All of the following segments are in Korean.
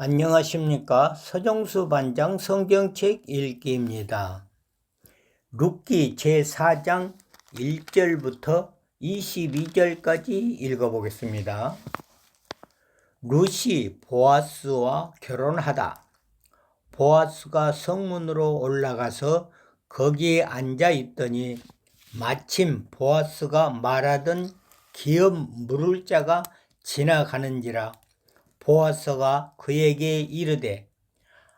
안녕하십니까. 서정수 반장 성경책 읽기입니다. 룻기 제4장 1절부터 22절까지 읽어보겠습니다. 룻이 보아스와 결혼하다. 보아스가 성문으로 올라가서 거기에 앉아 있더니 마침 보아스가 말하던 기업 물을 자가 지나가는지라 보아스가 그에게 이르되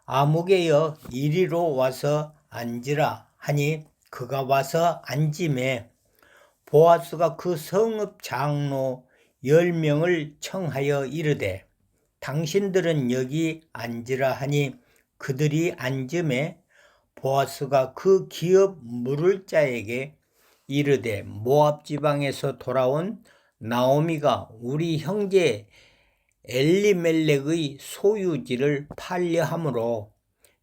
아무개여 이리로 와서 앉으라. 하니 그가 와서 앉음에 보아스가 그 성읍 장로 열 명을 청하여 이르되 당신들은 여기 앉으라. 하니 그들이 앉음에 보아스가 그 기업 물을 자에게 이르되 모압 지방에서 돌아온 나오미가 우리 형제 엘리멜렉의 소유지를 팔려 함으로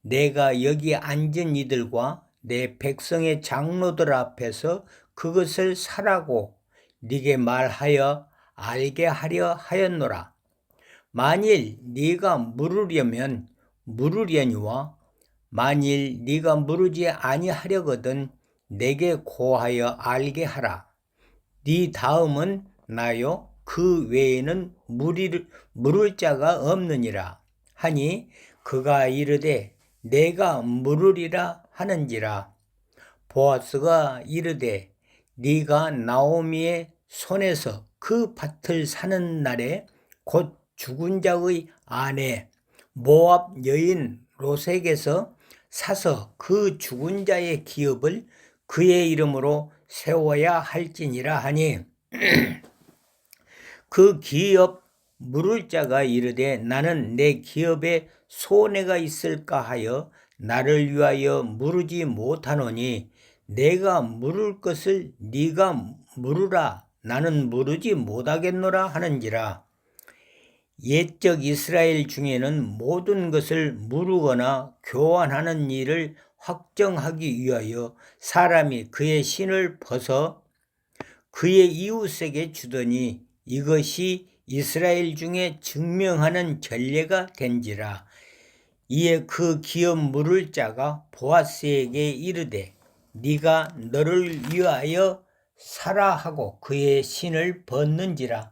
내가 여기 앉은 이들과 내 백성의 장로들 앞에서 그것을 사라고 네게 말하여 알게 하려 하였노라. 만일 네가 물으려면 물으려니와 만일 네가 물으지 아니하려거든 내게 고하여 알게 하라. 네 다음은 나요 그 외에는 물을, 물을 자가 없느니라. 하니 그가 이르되 내가 물으리라 하는지라. 보아스가 이르되 네가 나오미의 손에서 그 밭을 사는 날에 곧 죽은 자의 아내 모압 여인 로색에서 사서 그 죽은 자의 기업을 그의 이름으로 세워야 할지니라 하니 그 기업 물을 자가 이르되 나는 내 기업에 손해가 있을까 하여 나를 위하여 물으지 못하노니 내가 물을 것을 네가 물으라. 나는 물으지 못하겠노라 하는지라. 옛적 이스라엘 중에는 모든 것을 물으거나 교환하는 일을 확정하기 위하여 사람이 그의 신을 벗어 그의 이웃에게 주더니 이것이 이스라엘 중에 증명하는 전례가 된지라. 이에 그 기업 물을 자가 보아스에게 이르되 네가 너를 위하여 사라 하고 그의 신을 벗는지라.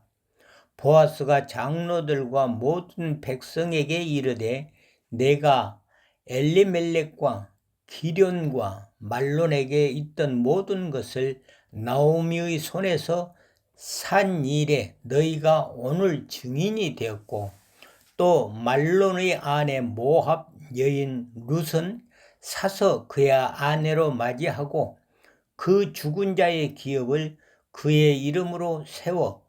보아스가 장로들과 모든 백성에게 이르되 내가 엘리멜렉과 기련과 말론에게 있던 모든 것을 나오미의 손에서 산 일에 너희가 오늘 증인이 되었고 또 말론의 아내 모합 여인 룻은 사서 그의 아내로 맞이하고 그 죽은 자의 기업을 그의 이름으로 세워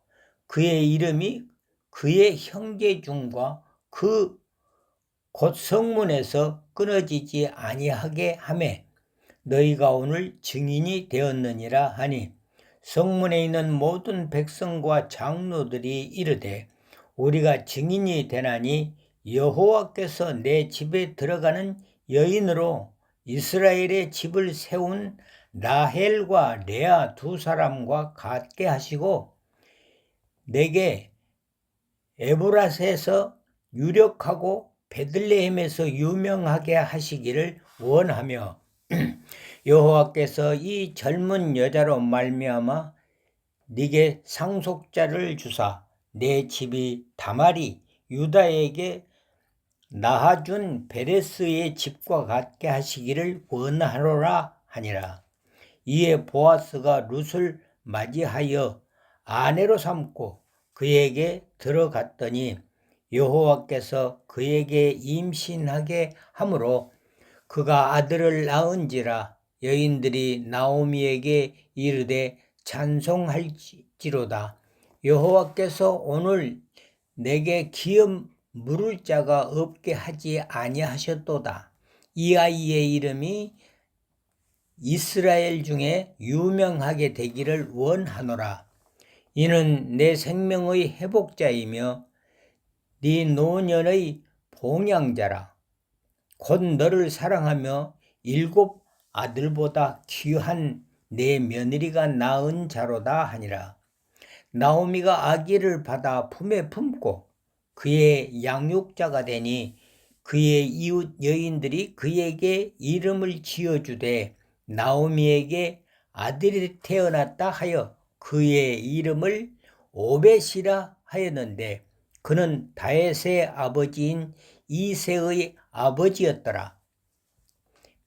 그의 이름이 그의 형제 중과 그 곧 성문에서 끊어지지 아니하게 하매 너희가 오늘 증인이 되었느니라 하니 성문에 있는 모든 백성과 장로들이 이르되 우리가 증인이 되나니 여호와께서 내 집에 들어가는 여인으로 이스라엘의 집을 세운 라헬과 레아 두 사람과 같게 하시고 내게 에브라스에서 유력하고 베들레헴에서 유명하게 하시기를 원하며 여호와께서 이 젊은 여자로 말미암아 네게 상속자를 주사 내 집이 다말이 유다에게 나아준 베레스의 집과 같게 하시기를 원하노라 하니라. 이에 보아스가 룻을 맞이하여 아내로 삼고 그에게 들어갔더니 여호와께서 그에게 임신하게 하므로 그가 아들을 낳은지라 여인들이 나오미에게 이르되 찬송할지로다. 여호와께서 오늘 내게 기업 물을 자가 없게 하지 아니하셨도다. 이 아이의 이름이 이스라엘 중에 유명하게 되기를 원하노라. 이는 내 생명의 회복자이며 네 노년의 봉양자라. 곧 너를 사랑하며 일곱 아들보다 귀한 내 며느리가 낳은 자로다 하니라. 나오미가 아기를 받아 품에 품고 그의 양육자가 되니 그의 이웃 여인들이 그에게 이름을 지어주되 나오미에게 아들이 태어났다 하여 그의 이름을 오벳이라 하였는데 그는 다윗의 아버지인 이세의 아버지였더라.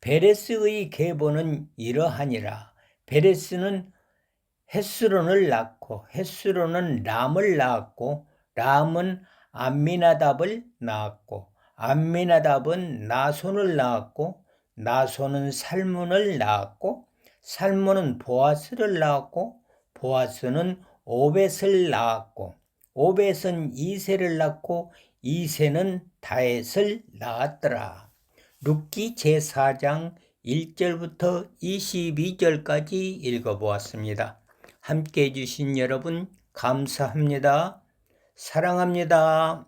베레스의 계보는 이러하니라. 베레스는 헤스론을 낳고 헤스론은 람을 낳았고 람은 암미나답을 낳았고 암미나답은 나손을 낳았고 나손은 살문을 낳았고 살문은 보아스를 낳았고 보아스는 오벳을 낳았고 오벳은 이세를 낳고 이세는 다윗을 낳았더라. 룻기 제4장 1절부터 22절까지 읽어보았습니다. 함께 해주신 여러분 감사합니다. 사랑합니다.